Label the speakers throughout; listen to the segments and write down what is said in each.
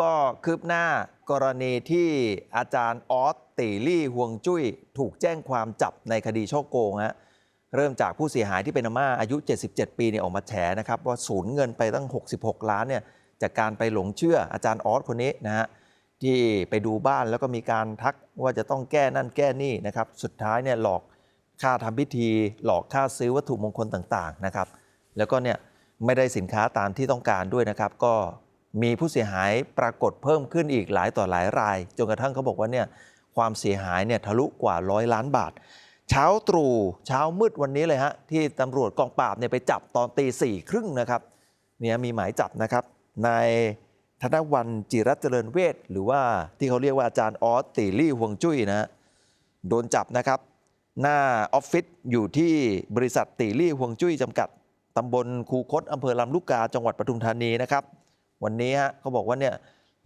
Speaker 1: ก็คืบหน้ากรณีที่อาจารย์ออสติลี่ห่วงจุ้ย ถูกแจ้งความจับในคดีช่อโกงฮะเริ่มจากผู้เสียหายที่เป็นอาม่าอายุ 77 ปีเนี่ยออกมาแฉนะครับว่าสูญเงินไปตั้ง 66 ล้านเนี่ยจากการไปหลงเชื่ออาจารย์ออสคนนี้นะฮะที่ไปดูบ้านแล้วก็มีการทักว่าจะต้องแก้นั่นแก้นี่นะครับสุดท้ายเนี่ยหลอกค่าทำพิธี หลอกค่าซื้อวัตถุมงคลต่างๆนะครับแล้วก็เนี่ยไม่ได้สินค้าตามที่ต้องการด้วยนะครับ ก็ มีผู้เสียหายปรากฏเพิ่มขึ้นอีกหลายต่อหลายราย จนกระทั่งเขาบอกว่าเนี่ยความเสียหายเนี่ยทะลุกว่าร้อยล้านบาท เช้าตรู่เช้ามืดวันนี้เลยฮะที่ตำรวจกองปราบเนี่ยไปจับตอนตีสี่ครึ่งนะครับเนี่ยมีหมายจับนะครับนายธนวันจิรัตเจริญเวทหรือว่าที่เขาเรียกว่าอาจารย์ออสติลี่ห่วงจุ้ยนะฮะโดนจับนะครับ หน้าออฟฟิศอยู่ที่บริษัทตีลี่ห่วงจุ้ยจำกัดตำบลคูคตอำเภอลำลูกกาจังหวัดปทุมธานีนะครับ วันนี้ฮะเขาบอกว่าเนี่ย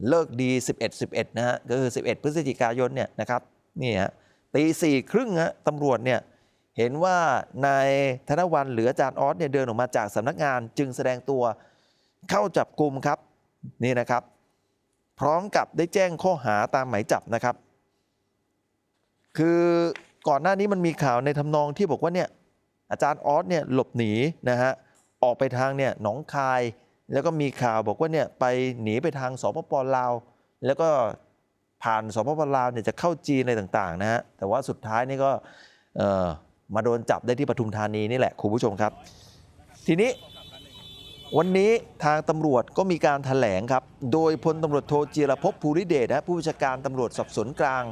Speaker 1: เลิกดี 11 11 นะฮะก็คือ 11 พฤศจิกายนเนี่ยนะครับนี่ฮะตีสี่ครึ่งฮะตำรวจเนี่ยเห็นว่านายธนวันหรืออาจารย์ออสเนี่ยเดินออกมาจากสำนักงานจึงแสดงตัวเข้าจับกลุ่มครับนี่นะครับ พร้อมกับได้แจ้งข้อหาตามหมายจับนะครับ คือก่อนหน้านี้มันมีข่าวในทำนองที่บอกว่าเนี่ยอาจารย์ออสเนี่ยหลบหนีนะฮะออกไปทางเนี่ยหนองคาย แล้วก็มีข่าวบอกว่าเนี่ยไปหนีไปทางสปปลาว แล้วก็ผ่านสปปลาวเนี่ยจะเข้าจีนอะไรต่างๆนะฮะแต่ว่าสุดท้ายนี่ก็มาโดนจับได้ที่ปทุมธานีนี่แหละคุณผู้ชมครับ ทีนี้วันนี้ทางตำรวจก็มีการถแถลงครับ โดยพลตำรวจโทจีรพภูริเดชนะผู้บัญชาการตำรวจสอบสวนกลาง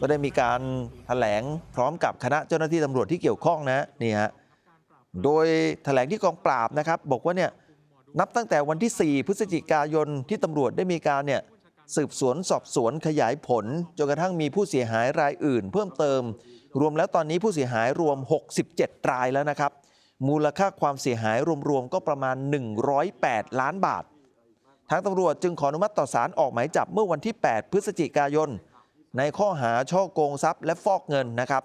Speaker 1: ก็ได้มีการถแถลงพร้อมกับคณะเจ้าหน้าที่ตำรวจที่เกี่ยวข้องนะนี่ฮะโดยถแถลงที่กองปราบนะครับ บอกว่าเนี่ย นับตั้งแต่วันที่ 4 พฤศจิกายนที่ตำรวจได้มีการเนี่ยสืบสวนสอบสวนขยายผลจนกระทั่งมีผู้เสียหายรายอื่น เพิ่มเติม รวมแล้วตอนนี้ผู้เสียหายรวม 67 รายแล้วนะครับ มูลค่าความเสียหายรวมๆก็ประมาณ 108 ล้านบาท ทางตำรวจจึงขออนุมัติต่อศาลออกหมายจับเมื่อวันที่ 8 พฤศจิกายน ในข้อหาช่อโกงทรัพย์และฟอกเงินนะครับ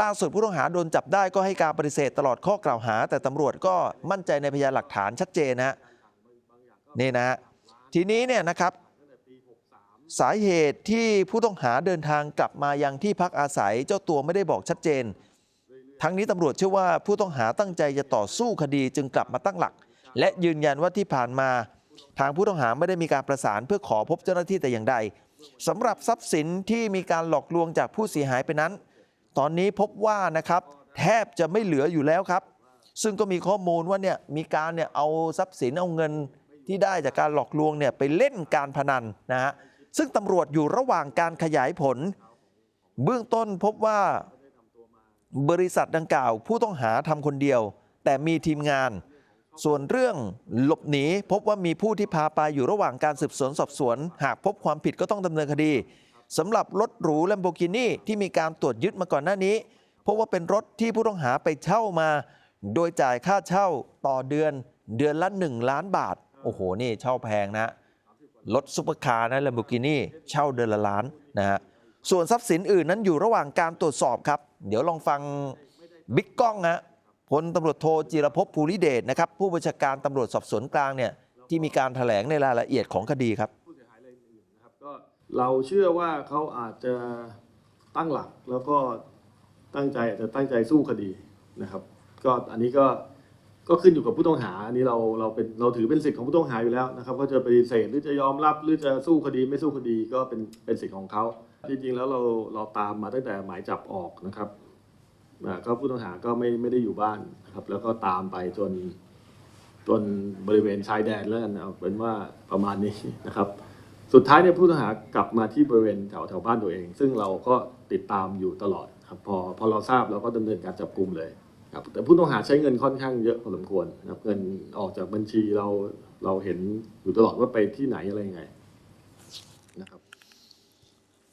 Speaker 1: ล่าสุดผู้ต้องหาโดนจับได้ก็ให้การปฏิเสธตลอดข้อกล่าวหา แต่ตำรวจก็มั่นใจในพยานหลักฐานชัดเจนนะนี่นะทีนี้เนี่ยนะครับ สาเหตุที่ผู้ต้องหาเดินทางกลับมายังที่พักอาศัยเจ้าตัวไม่ได้บอกชัดเจน ทั้งนี้ตำรวจเชื่อว่าผู้ต้องหาตั้งใจจะต่อสู้คดีจึงกลับมาตั้งหลัก และยืนยันว่าที่ผ่านมา ทางผู้ต้องหาไม่ได้มีการประสานเพื่อขอพบเจ้าหน้าที่แต่อย่างใดสำหรับทรัพย์สินที่มีการหลอกลวงจากผู้เสียหายไปนั้น ตอนนี้พบว่านะครับแทบจะไม่เหลืออยู่แล้วครับ ซึ่งก็มีข้อมูลว่าเนี่ยมีการเนี่ยเอาทรัพย์สินเอาเงินที่ได้จากการหลอกลวงเนี่ยไปเล่นการพนันนะฮะซึ่งตำรวจอยู่ระหว่างการขยายผล เบื้องต้นพบว่าบริษัทดังกล่าว ผู้ต้องหาทำคนเดียว แต่มีทีมงาน ส่วนเรื่องหลบหนีพบว่ามีผู้ที่พาไปอยู่ระหว่างการสืบสวนสอบสวน หากพบความผิดก็ต้องดำเนินคดี สำหรับรถหรู Lamborghini ที่มีการตรวจยึดมาก่อนหน้านี้พบว่าเป็นรถที่ผู้ต้องหาไปเช่ามา โดยจ่ายค่าเช่าต่อเดือนเดือนละ 1 ล้านบาท โอ้โห นี่เช่าแพงนะ รถซุปเปอร์คาร์นะ Lamborghini เช่าเดือนละล้านนะฮะส่วนทรัพย์สินอื่นนั้นอยู่ระหว่างการตรวจสอบครับ เดี๋ยวลองฟังบิ๊กก้องฮะพลตำรวจโทจิรภพภูริเดชนะครับผู้บัญชาการตำรวจสอบสวนกลางเนี่ยที่มีการถแถลงในรายละเอียดของคดีครับ
Speaker 2: เราเชื่อว่าเขาอาจจะตั้งหลักแล้วก็ตั้งใจอาจจะตั้งใจสู้คดีนะครับ ก็อันนี้ก็ก็ขึ้นอยู่กับผู้ต้องหา อันนี้เราเราเป็นเราถือเป็นสิทธิ์ของผู้ต้องหาอยู่แล้วนะครับก็จะปฏิเสธหรือจะยอมรับหรือจะสู้คดีไม่สู้คดีก็เป็นเป็นสิทธิ์ของเขาจริงๆแล้วเราเราตามมาตั้งแต่หมายจับออกนะครับก็ผู้ต้องหาก็ไม่ไม่ได้อยู่บ้านนะครับ แล้วก็ตามไปจนจนบริเวณชายแดนแล้วกันเอาเป็นว่าประมาณนี้นะครับ สุดท้ายเนี่ยผู้ต้องหากลับมาที่บริเวณแถวแถวบ้านตัวเอง ซึ่งเราก็ติดตามอยู่ตลอดครับพอพอเราทราบเราก็ดำเนินการจับกลุ่มเลยครับแต่ผู้ต้องหาใช้เงินค่อนข้างเยอะพอสมควรครับเงินออกจากบัญชีเราเราเห็นอยู่ตลอดว่าไปที่ไหนอะไรยังไงนะครับ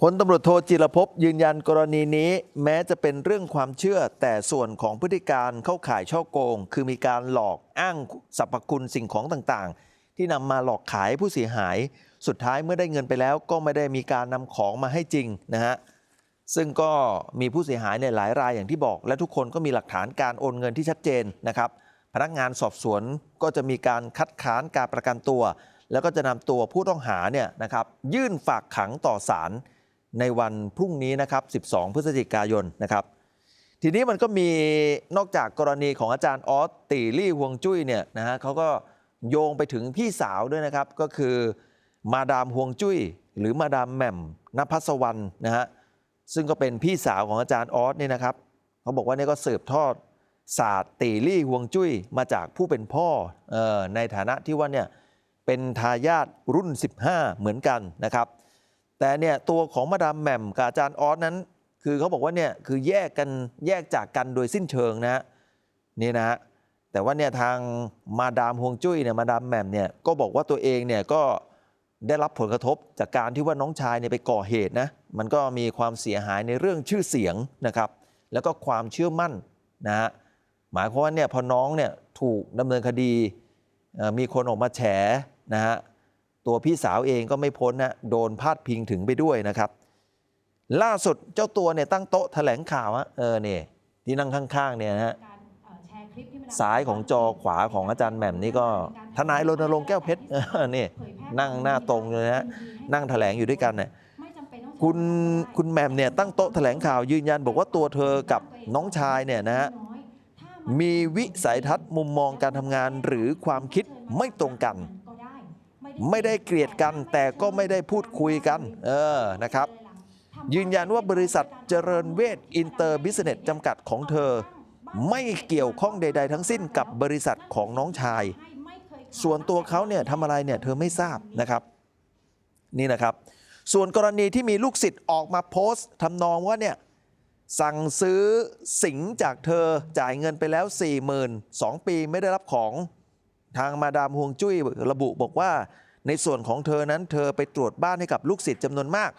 Speaker 1: พลตำรวจโทจิรภพยืนยันกรณีนี้ แม้จะเป็นเรื่องความเชื่อ แต่ส่วนของพฤติการเข้าข่ายช่อโกง คือมีการหลอกอ้างสรรพคุณสิ่งของต่างๆ ที่นำมาหลอกขายผู้เสียหาย สุดท้ายเมื่อได้เงินไปแล้วก็ไม่ได้มีการนำของมาให้จริงนะฮะซึ่งก็มีผู้เสียหายในหลายรายอย่างที่บอก และทุกคนก็มีหลักฐานการโอนเงินที่ชัดเจนนะครับ พนักงานสอบสวนก็จะมีการคัดค้านการประกันตัว แล้วก็จะนำตัวผู้ต้องหาเนี่ยนะครับยื่นฝากขังต่อศาลในวันพรุ่งนี้นะครับ 12 พฤศจิกายนนะครับ ทีนี้มันก็มีนอกจากกรณีของอาจารย์ออสตีลี่ฮวงจุ้ยเนี่ยนะฮะเขาก็ โยงไปถึงพี่สาวด้วยนะครับ ก็คือมาดามฮวงจุ้ย หรือมาดามแหม่มนภัสวรรณนะฮะซึ่งก็เป็นพี่สาวของอาจารย์ออสเนี่ยนะครับเขาบอกว่านี่ก็สืบทอดศาสตร์ตีลี่ฮวงจุ้ยมาจากผู้เป็นพ่อออในฐานะที่ว่าเนี่ยเป็นทายาทรุ่น 15 เหมือนกันนะครับ แต่เนี่ยตัวของมาดามแหม่มกับอาจารย์ออสนั้น คือเขาบอกว่าเนี่ยคือแยกกันแยกจากกันโดยสิ้นเชิงนะฮะนี่นะฮะ แต่ว่าเนี่ยทางมาดามฮวงจุ้ยเนี่ยมาดามแหม่มเนี่ยก็บอกว่าตัวเองเนี่ยก็ได้รับผลกระทบจากการที่ว่าน้องชายเนี่ยไปก่อเหตุนะมันก็มีความเสียหายในเรื่องชื่อเสียงนะครับ แล้วก็ความเชื่อมั่นนะฮะหมายความว่าเนี่ยพอน้องเนี่ยถูกดำเนินคดีมีคนออกมาแฉนะฮะตัวพี่สาวเองก็ไม่พ้นนะโดนพาดพิงถึงไปด้วยนะครับ ล่าสุดเจ้าตัวเนี่ยตั้งโต๊ะแถลงข่าวฮะเออเนี่ยที่นั่งข้างๆเนี่ยนะฮะ
Speaker 3: การเอ่อแชร์คลิปที่มัน
Speaker 1: ซ้ายของจอขวาของอาจารย์แหม่มนี่ก็ทนายรณรงค์แก้วเพชรเออนี่
Speaker 3: เผยแพร่
Speaker 1: นั่งหน้าตรงเลยนะฮะนั่งแถลงอยู่ด้วยกันเนี่ย
Speaker 3: ไม่จำเป็นต้องใช้
Speaker 1: คุณ
Speaker 3: ก็ได้
Speaker 1: คุณแหม่มเนี่ยตั้งโต๊ะแถลงข่าวยืนยัน บอกว่าตัวเธอกับน้องชายเนี่ยนะฮะ
Speaker 3: ถ้ามัน
Speaker 1: มีวิสัยทัศน์มุมมองการทำงานหรือความคิดไม่ตรงกัน ไม่ได้เกลียดกันแต่ก็ไม่ได้พูดคุยกัน เออนะครับ ยืนยันว่าบริษัทเจริญเวทอินเตอร์บิสเนสจำกัดของเธอ ไม่เกี่ยวข้องใด ๆ ทั้งสิ้นกับบริษัทของน้องชาย ส่วนตัวเขาเนี่ยทำอะไรเนี่ยเธอไม่ทราบนะครับ นี่นะครับ ส่วนกรณีที่มีลูกศิษย์ออกมาโพสต์ทำนองว่าเนี่ยสั่งซื้อสิงจากเธอจ่ายเงินไปแล้ว 4 0 0 0 0 2 ปีไม่ได้รับของทางมาดามฮวงจุ้ยระบุบอกว่า ในส่วนของเธอนั้นเธอไปตรวจบ้านให้กับลูกศิษย์จำนวนมาก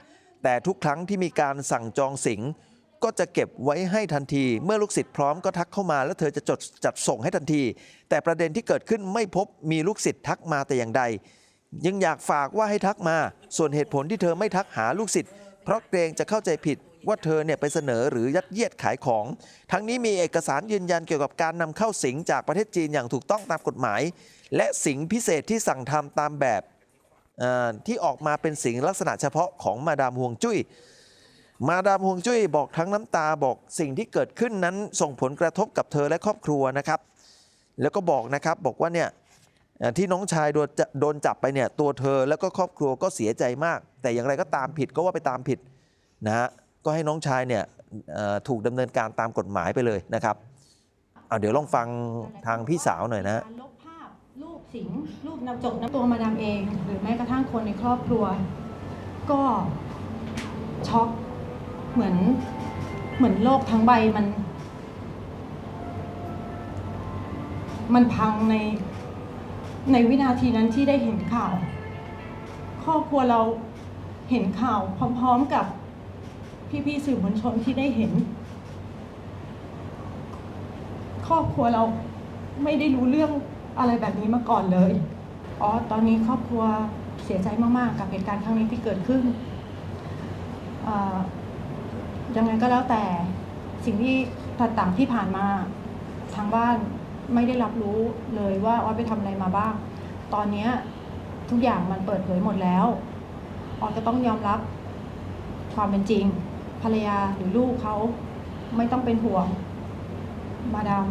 Speaker 1: แต่ทุกครั้งที่มีการสั่งจองสิง ก็จะเก็บไว้ให้ทันที เมื่อลูกศิษย์พร้อมก็ทักเข้ามาแล้วเธอจะจดจัดส่งให้ทันที แต่ประเด็นที่เกิดขึ้นไม่พบมีลูกศิษย์ทักมาแต่อย่างใด ยังอยากฝากว่าให้ทักมา ส่วนเหตุผลที่เธอไม่ทักหาลูกศิษย์เพราะเกรงจะเข้าใจผิดว่าเธอเนี่ยไปเสนอหรือยัดเยียดขายของ ทั้งนี้มีเอกสารยืนยันเกี่ยวกับการนำเข้าสิงจากประเทศจีนอย่างถูกต้องตามกฎหมาย และสิงพิเศษที่สั่งทำตามแบบที่ออกมาเป็นสิงลักษณะเฉพาะของมาดามฮวงจุ้ย มาดามฮวงจุ้ยบอกทั้งน้ำตาบอกสิ่งที่เกิดขึ้นนั้นส่งผลกระทบกับเธอและครอบครัวนะครับ แล้วก็บอกนะครับบอกว่าเนี่ยที่น้องชายโดนจะโดนจับไปเนี่ยตัวเธอแล้วก็ครอบครัวก็เสียใจมาก แต่อย่างไรก็ตามผิดก็ว่าไปตามผิดนะฮะก็ให้น้องชายเนี่ยถูกดำเนินการตามกฎหมายไปเลยนะครับเอาเดี๋ยวลองฟังทางพี่สาวหน่อยนะ
Speaker 3: ลบภาพรูปสิงรูปนำจบน้ำตัวมาดามเอง หรือแม้กระทั่งคนในครอบครัว ก็ช็อก เหมือน เหมือนโลกทั้งใบมัน มันพังในในวินาทีนั้นที่ได้เห็นข่าว ครอบครัวเราเห็นข่าวพร้อมๆกับพี่ๆสื่อมวลชนที่ได้เห็น ครอบครัวเราไม่ได้รู้เรื่องอะไรแบบนี้มาก่อนเลย อ๋อ ตอนนี้ครอบครัวเสียใจมากๆ กับเหตุการณ์ครั้งนี้ที่เกิดขึ้นอ่อ ยังไงก็แล้วแต่สิ่งที่ต่างๆที่ผ่านมาทางบ้านไม่ได้รับรู้เลยว่าออสไปทำอะไรมาบ้าง ตอนเนี้ยทุกอย่างมันเปิดเผยหมดแล้วออสก็ต้องยอมรับความเป็นจริง ภรรยาหรือลูกเขาไม่ต้องเป็นห่วง มาดาม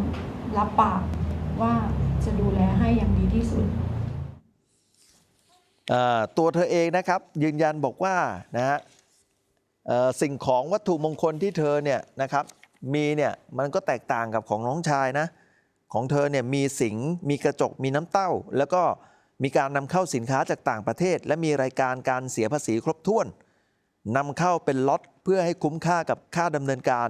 Speaker 3: รับปากว่าจะดูแลให้อย่างดีที่สุด
Speaker 1: ตัวเธอเองนะครับ ยืนยันบอกว่านะฮะ สิ่งของวัตถุมงคลที่เธอเนี่ยนะครับมีเนี่ยมันก็แตกต่างกับของน้องชายนะของเธอเนี่ยมีสิงมีกระจกมีน้ำเต้า แล้วก็มีการนำเข้าสินค้าจากต่างประเทศ และมีรายการการเสียภาษีครบถ้วนนำเข้าเป็นล็อตเพื่อให้คุ้มค่ากับค่าดำเนินการ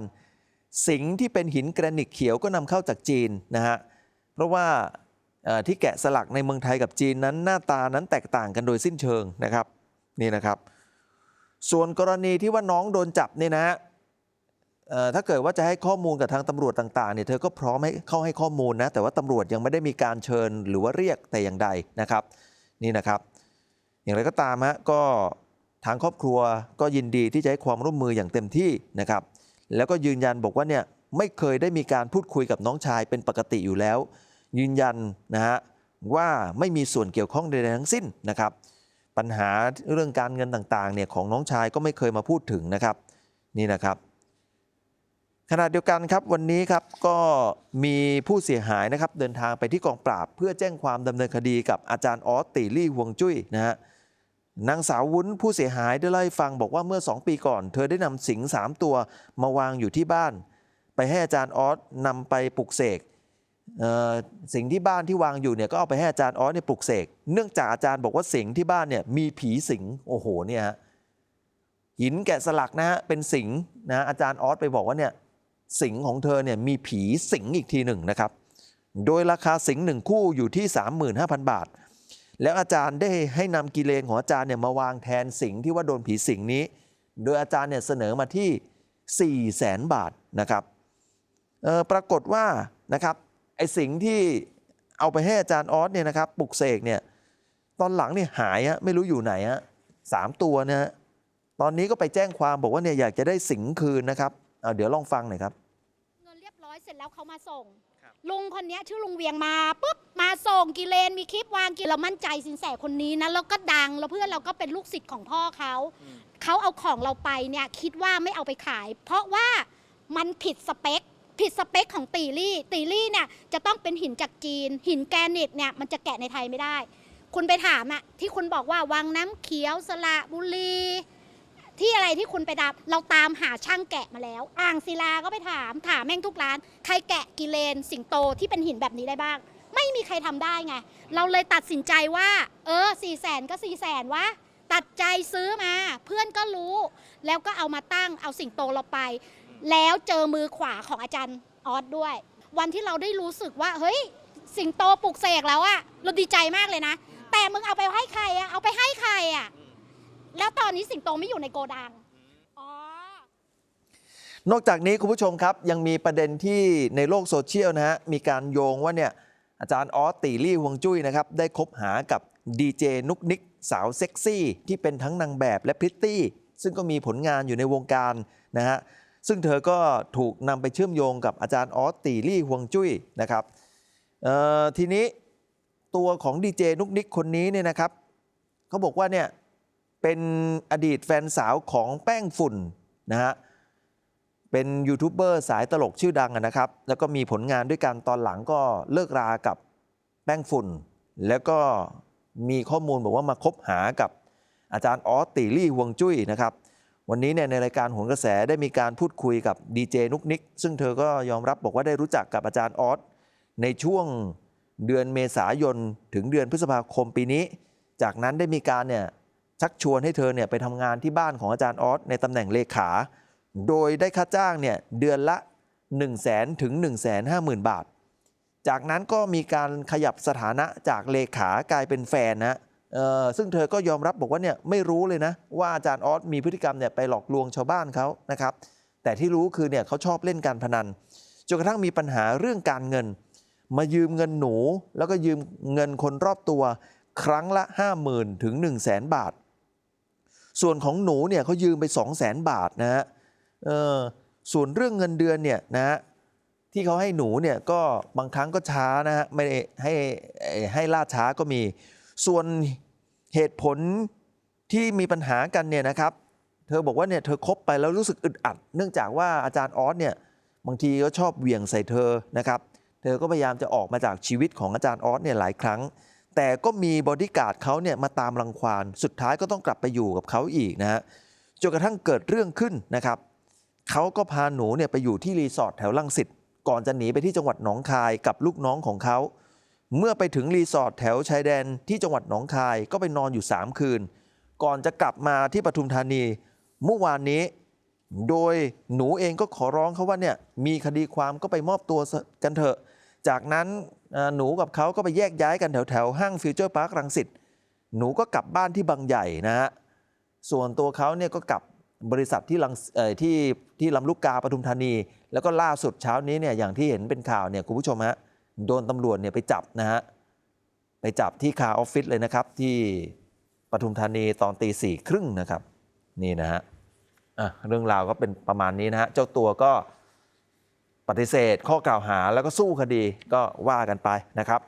Speaker 1: สิงที่เป็นหินแกรนิตเขียวก็นำเข้าจากจีนนะฮะเพราะว่าที่แกะสลักในเมืองไทยกับจีนนั้นหน้าตานั้นแตกต่างกันโดยสิ้นเชิงนะครับนี่นะครับ ส่วนกรณีที่ว่าน้องโดนจับเนี่ยนะฮะถ้าเกิดว่าจะให้ข้อมูลกับทางตำรวจต่างๆเนี่ยเธอก็พร้อมให้เข้าให้ข้อมูลนะแต่ว่าตำรวจยังไม่ได้มีการเชิญหรือว่าเรียกแต่อย่างใดนะครับ นี่นะครับ อย่างไรก็ตามฮะก็ทางครอบครัวก็ยินดีที่จะให้ความร่วมมืออย่างเต็มที่นะครับ แล้วก็ยืนยันบอกว่าเนี่ยไม่เคยได้มีการพูดคุยกับน้องชายเป็นปกติอยู่แล้ว ยืนยันนะฮะว่าไม่มีส่วนเกี่ยวข้องใดๆทั้งสิ้นนะครับ ปัญหาเรื่องการเงินต่างๆเนี่ยของน้องชายก็ไม่เคยมาพูดถึงนะครับนี่นะครับขณะเดียวกันครับวันนี้ครับก็มีผู้เสียหายนะครับเดินทางไปที่กองปราบ เพื่อแจ้งความดำเนินคดีกับอาจารย์ออสติลี่ฮวงจุ้ยนะฮะนางสาววุ้นผู้เสียหายได้เล่าให้ฟังบอกว่าเมื่อ 2 ปีก่อน เธอได้นำสิงสามตัวมาวางอยู่ที่บ้าน ไปให้อาจารย์ออสนำไปปลุกเสก สิ่งที่บ้านที่วางอยู่เนี่ยก็เอาไปให้อาจารย์ออสเนี่ยปลุกเสกเนื่องจากอาจารย์บอกว่าสิงที่บ้านเนี่ยมีผีสิงโอ้โหเนี่ยฮะหินแกะสลักนะฮะเป็นสิงนะอาจารย์ออสไปบอกว่าเนี่ยสิงของเธอเนี่ยมีผีสิงอีกทีหนึ่งนะครับ โดยราคาสิงหนึ่งคู่อยู่ที่ 35,000 บาท แล้วอาจารย์ได้ให้นำกิเลนของอาจารย์เนี่ยมาวางแทนสิงที่ว่าโดนผีสิงนี้ โดยอาจารย์เนี่ยเสนอมาที่ 4 0 0แสนบาทนะครับปรากฏว่านะครับ ไอ้สิงห์ที่เอาไปให้อาจารย์ออสเนี่ยนะครับปลุกเสกเนี่ยตอนหลังเนี่ยหายฮะไม่รู้อยู่ไหนฮะสามตัวนะฮะตอนนี้ก็ไปแจ้งความบอกว่าเนี่ยอยากจะได้สิงห์คืนนะครับเอาเดี๋ยวลองฟังหน่อยครับ
Speaker 4: เงินเรียบร้อยเสร็จแล้วเขามาส่ง ลุงคนเนี้ยชื่อลุงเวียงมาปุ๊บมาส่งกิเลนมีคลิปวางกินเรามั่นใจสินแสคนนี้นะแล้วก็ดังแล้วเพื่อนเราก็เป็นลูกศิษย์ของพ่อเขา เขาเอาของเราไปเนี่ยคิดว่าไม่เอาไปขาย เพราะว่ามันผิดสเปค ผิดสเปคของตีลี่ ตีลี่เนี่ยจะต้องเป็นหินจากจีน หินแกรนิตเนี่ยมันจะแกะในไทยไม่ได้ คุณไปถามอะที่คุณบอกว่าวังน้ำเขียวสระบุรี ที่อะไรที่คุณไปดับเราตามหาช่างแกะมาแล้ว อ่างศิลาก็ไปถามถามแม่งทุกร้าน ใครแกะกิเลนสิงโตที่เป็นหินแบบนี้ได้บ้าง ไม่มีใครทำได้ไง เราเลยตัดสินใจว่า เออสี่แสนก็สี่แสนวะตัดใจซื้อมา เพื่อนก็รู้ แล้วก็เอามาตั้งเอาสิงโตเราไป แล้วเจอมือขวาของอาจารย์ออสด้วย วันที่เราได้รู้สึกว่า เฮ้ย สิงโตปลุกเสกแล้วอะเราดีใจมากเลยนะ แต่มึงเอาไปให้ใครอะเอาไปให้ใครอะแล้วตอนนี้สิงโตไม่อยู่ในโกดังอ๋อ
Speaker 1: นอกจากนี้คุณผู้ชมครับ ยังมีประเด็นที่ในโลกโซเชียลนะฮะมีการโยงว่าเนี่ยอาจารย์ออสตีลี่ฮวงจุ้ยนะครับได้คบหากับดีเจนุกนิกสาวเซ็กซี่ ที่เป็นทั้งนางแบบและพริตตี้ ซึ่งก็มีผลงานอยู่ในวงการนะฮะ ซึ่งเธอก็ถูกนำไปเชื่อมโยงกับอาจารย์ออสตีลี่ฮวงจุ้ยนะครับทีนี้ตัวของดีเจนุกนิกคนนี้เนี่ยนะครับเขาบอกว่าเนี่ยเป็นอดีตแฟนสาวของแป้งฝุ่นนะฮะเป็นยูทูบเบอร์สายตลกชื่อดังนะครับ แล้วก็มีผลงานด้วยกันตอนหลังก็เลิกรากับแป้งฝุ่น แล้วก็มีข้อมูลบอกว่ามาคบหากับอาจารย์ออสติลี่ฮวงจุ้ยนะครับ วันนี้เนี่ยในรายการโหนกระแสได้มีการพูดคุยกับดีเจนุกนิก ซึ่งเธอก็ยอมรับบอกว่าได้รู้จักกับอาจารย์ออสในช่วงเดือนเมษายนถึงเดือนพฤษภาคมปีนี้ จากนั้นได้มีการเนี่ยชักชวนให้เธอเนี่ยไปทำงานที่บ้านของอาจารย์ออสในตำแหน่งเลขา โดยได้ค่าจ้างเนี่ยเดือนละ 1 0 0 0 0แสนถึง1 5 0 0 0 0 บาท จากนั้นก็มีการขยับสถานะจากเลขากลายเป็นแฟนนะ ซึ่งเธอก็ยอมรับบอกว่าเนี่ยไม่รู้เลยนะ ว่าอาจารย์ออสมีพฤติกรรมเนี่ยไปหลอกลวงชาวบ้านเขานะครับ แต่ที่รู้คือเนี่ยเขาชอบเล่นการพนันจนกระทั่งมีปัญหาเรื่องการเงิน มายืมเงินหนู แล้วก็ยืมเงินคนรอบตัว ครั้งละ 50,000ถึง1 0 0 0 0แบาท ส่วนของหนูเนี่ยเขายืมไป 2 0 0 0 0 0 บาทนะฮะส่วนเรื่องเงินเดือนเนี่ยนะฮะที่เขาให้หนูเนี่ยก็บางครั้งก็ช้านะฮะไม่ได้ให้ให้ล่าช้าก็มี ส่วนเหตุผลที่มีปัญหากันเนี่ยนะครับ เธอบอกว่าเนี่ยเธอคบไปแล้วรู้สึกอึดอัด เนื่องจากว่าอาจารย์ออสเนี่ยบางทีก็ชอบเหวี่ยงใส่เธอนะครับ เธอก็พยายามจะออกมาจากชีวิตของอาจารย์ออสเนี่ยหลายครั้ง แต่ก็มีบอดี้การ์ดเขาเนี่ยมาตามรังควาน สุดท้ายก็ต้องกลับไปอยู่กับเขาอีกนะฮะ จนกระทั่งเกิดเรื่องขึ้นนะครับ เขาก็พาหนูเนี่ยไปอยู่ที่รีสอร์ทแถวลังสิต ก่อนจะหนีไปที่จังหวัดหนองคายกับลูกน้องของเขา เมื่อไปถึงรีสอร์ทแถวชายแดนที่จังหวัดหนองคายก็ไปนอนอยู่ 3 คืน ก่อนจะกลับมาที่ปทุมธานีเมื่อวานนี้ โดยหนูเองก็ขอร้องเขาว่าเนี่ยมีคดีความก็ไปมอบตัวกันเถอะ จากนั้นหนูกับเขาก็ไปแยกย้ายกันแถวแถวห้างฟิวเจอร์พาร์ครังสิตหนูก็กลับบ้านที่บางใหญ่นะฮะส่วนตัวเขาเนี่ยก็กลับบริษัทที่ลังที่ที่ลำลูกกาปทุมธานี แล้วก็ล่าสุดเช้านี้เนี่ยอย่างที่เห็นเป็นข่าวเนี่ยคุณผู้ชมฮะ โดนตำรวจเนี่ยไปจับนะฮะไปจับที่คาออฟฟิศเลยนะครับ ที่ปทุมธานีตอนตีสี่ครึ่งนะครับ นี่นะฮะอะเรื่องราวก็เป็นประมาณนี้นะฮะ เจ้าตัวก็ปฏิเสธข้อกล่าวหาแล้วก็สู้คดีก็ว่ากันไปนะครับ